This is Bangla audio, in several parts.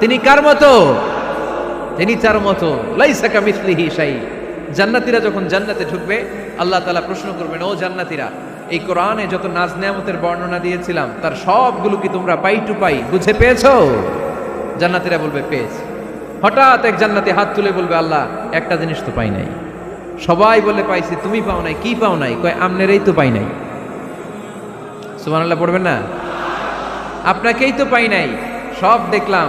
তিনি কার মতো? তিনি তার মতো। লাইসাকা মিসলি হিসাই জান্নাতীরা যখন জান্নাতে ঢুকবে, আল্লাহ তালা প্রশ্ন করবেন, ও জান্নাতীরা, এই কোরআনে যত নাজ নেয়ামতের বর্ণনা দিয়েছিলাম, তার সবগুলো কি তোমরা পাই টু পাই বুঝে পেয়েছ? জান্নাতীরা বলবে, পেয়েছি। হঠাৎ এক জান্নাতি হাত তুলে বলবে, আল্লাহ, একটা জিনিস তো পাই নাই। সবাই বলে, পাইছি, তুমি পাও নাই, কি পাও নাই? কয়, আমনেরই তো পাই নাই। সুবহানাল্লাহ, পড়বেন না? আপনাকেই তো পাই নাই। সব দেখলাম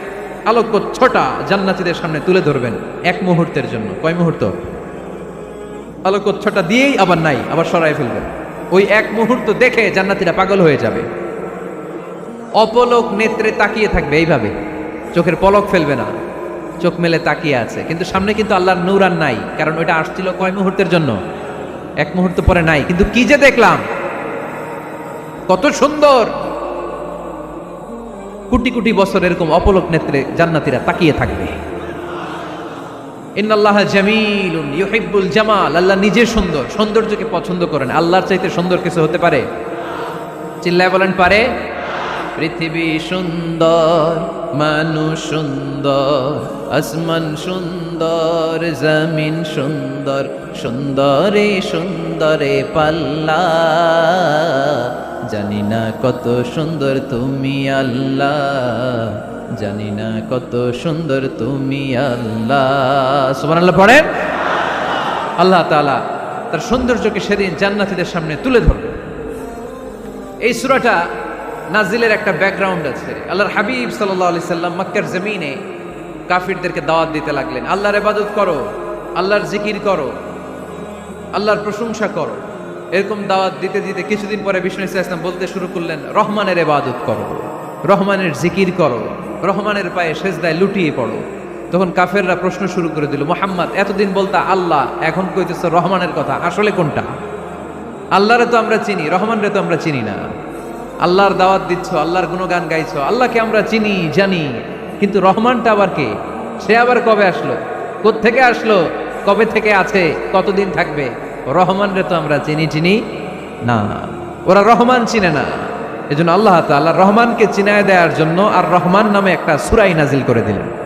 আলোকচ্ছটা জান্নাতীদের সামনে তুলে ধরবেন এক মুহূর্তের জন্য। কয় মুহূর্ত? আলোকচ্ছটা দিয়েই আবার নাই, আবার সরাই ফেলবেন। ওই এক মুহূর্ত দেখে জান্নাতীরা পাগল হয়ে যাবে। অপলক নেত্রে তাকিয়ে থাকবে এইভাবে। চোখের পলক ফেলবে না। চোখ মেলে তাকিয়ে আছে। কিন্তু সামনে কিন্তু আল্লাহর নূর আর নাই, কারণ ওইটা আসছিল কয় মুহূর্তের জন্য? এক মুহূর্ত পরে নাই। কিন্তু কি যে দেখলাম? কত সুন্দর! কোটি কোটি বছর এরকম অপলক নেত্রে জান্নাতিরা তাকিয়ে থাকবে। ইন্নাল্লাহ জামিলুন ইউহিব্বুল জামাল। আল্লাহ নিজে সুন্দর, সৌন্দর্যকে পছন্দ করেন। আল্লাহর চাইতে সুন্দর কিছু হতে পারে? চিল্লায় বলেন, পারে। পৃথিবী সুন্দর, মানুষ সুন্দর, আসমান সুন্দর, জমিন সুন্দর, সুন্দরে সুন্দরে পাল্লা। জানি না কত সুন্দর তুমি আল্লাহ। জানি না কত সুন্দর তুমি আল্লাহ। সুবহানাল্লাহ পড়েন। আল্লাহ তাআলা তার সৌন্দর্যকে সেদিন জান্নাতীদের সামনে তুলে ধরবে। এই সুরাটা নাজিলের একটা ব্যাকগ্রাউন্ড আছে। আল্লাহর হাবিব সাল্লাল্লাহু আলাইহি সাল্লাম মক্কার জমিনে কাফিরদেরকে দাওয়াত দিতে লাগলেন। আল্লাহর ইবাদত করো, আল্লাহর জিকির করো, আল্লাহর প্রশংসা করো। এরকম দাওয়াত দিতে দিতে কিছুদিন পরে বিষ্ণু ইসলাম বলতে শুরু করলেন, রহমানের ইবাদত করো, রহমানের জিকির করো, রহমানের পায়ে সেজদায় লুটিয়ে পড়ো। তখন কাফেররা প্রশ্ন শুরু করে দিল, মোহাম্মদ, এতদিন বলতা আল্লাহ, এখন কইতেছ রহমানের কথা, আসলে কোনটা? আল্লাহরে তো আমরা চিনি, রহমানরে তো আমরা চিনি না। আল্লাহর দাওয়াত দিচ্ছ, আল্লাহর গুণগান গাইছো, আল্লাহকে আমরা চিনি, জানি, কিন্তু রহমানটা আবার কে? সে আবার কবে আসলো? থেকে আসলো? কবে থেকে আছে? কতদিন থাকবে? রহমানরে তো আমরা চিনি চিনি না। ওরা রহমান চিনে না। এজন্য আল্লাহ তাল্লাহ রহমানকে চিনায় দেওয়ার জন্য আর রহমান নামে একটা সুরাই নাজিল করে দিলেন।